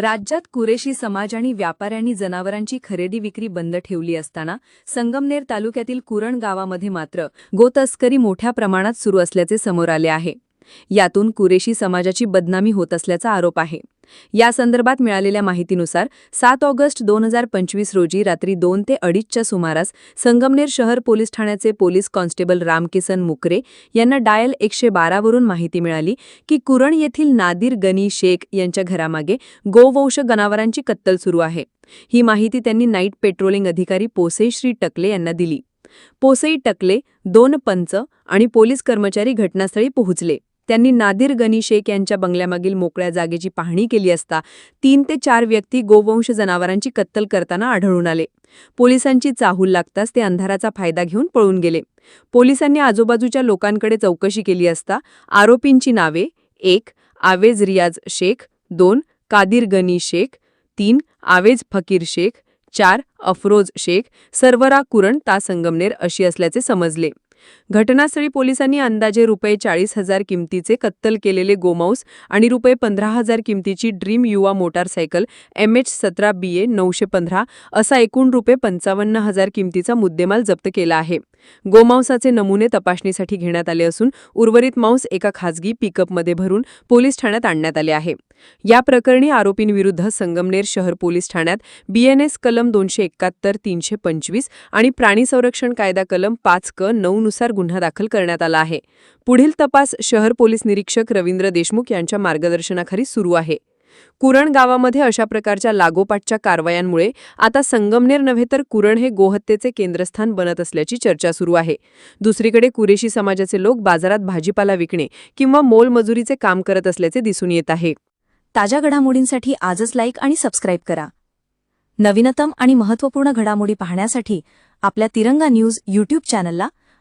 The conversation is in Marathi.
राज्यात कुरेशी समाज आणि व्यापाऱ्यांनी जनावरांची खरेदी विक्री बंद ठेवली असताना संगमनेर तालुक्यातील कुरण गावामध्ये मात्र गोतस्करी मोठ्या प्रमाणात सुरू असल्याचे समोर आले आहे. यातून कुरेशी समाजाची बदनामी होत असल्याचा आरोप आहे. या संदर्भात मिळालेल्या माहितीनुसार सात ऑगस्ट दोन हजार पंचवीस रोजी रात्री दोन ते अडीचच्या सुमारास संगमनेर शहर पोलीस ठाण्याचे पोलीस कॉन्स्टेबल रामकिसन मुकरे यांना डायल एकशे बारावरून माहिती मिळाली की कुरण येथील नादिर गनी शेख यांच्या घरामागे गोवंश जनावरांची कत्तल सुरू आहे. ही माहिती त्यांनी नाईट पेट्रोलिंग अधिकारी पोसई श्री टकले यांना दिली. पोसई टकले दोन पंच आणि पोलीस कर्मचारी घटनास्थळी पोहोचले. त्यांनी नादिर गनी शेख यांच्या बंगल्यामागील मोकळ्या जागेची पाहणी केली असता तीन ते चार व्यक्ती गोवंश जनावरांची कत्तल करताना आढळून आले. पोलिसांची चाहूल लागताच ते अंधाराचा फायदा घेऊन पळून गेले. पोलिसांनी आजूबाजूच्या लोकांकडे चौकशी केली असता आरोपींची नावे एक आवेज रियाज शेख दोन कादिर गनी शेख तीन आवेज फकीर शेख चार अफरोज शेख सर्वरा कुरण ता संगमनेर अशी असल्याचे समजले. घटनास्थळी पोलिसांनी अंदाजे रुपये चाळीस हजार किमतीचे कत्तल केलेले गोमांस आणि रुपये पंधरा हजार किमतीची ड्रीम युवा मोटारसायकल एम एच सतरा बी ए नऊशे पंधरा असा एकूण रुपये पंचावन्न हजार किमतीचा मुद्देमाल जप्त केला आहे. गोमांसाचे नमुने तपासणीसाठी घेण्यात आले असून उर्वरित मांस एका खासगी पिकअपमध्ये भरून पोलीस ठाण्यात आणण्यात आले आहे. या प्रकरणी आरोपींविरुद्ध संगमनेर शहर पोलीस ठाण्यात बीएनएस कलम दोनशे एकाहत्तर तीनशे पंचवीस आणि प्राणी संरक्षण कायदा कलम पाच क नऊ नुसार गुन्हा दाखल करण्यात आला आहे. पुढील तपास शहर पोलीस निरीक्षक रवींद्र देशमुख यांच्या मार्गदर्शनाखाली सुरू आहे. कुरण गावामध्ये अशा प्रकारच्या लागोपाठच्या कारवायांमुळे आता संगमनेर नव्हे तर कुरण हे गोहत्येचे केंद्रस्थान बनत असल्याची चर्चा सुरू आहे. दुसरीकडे कुरेशी समाजाचे लोक बाजारात भाजीपाला विकणे किंवा मोलमजुरीचे काम करत असल्याचे दिसून येत आहे. ताज्या घडामोडींसाठी आजच लाईक आणि सबस्क्राईब करा. नवीनतम आणि महत्त्वपूर्ण घडामोडी पाहण्यासाठी आपल्या तिरंगा न्यूज यूट्यूब चॅनलला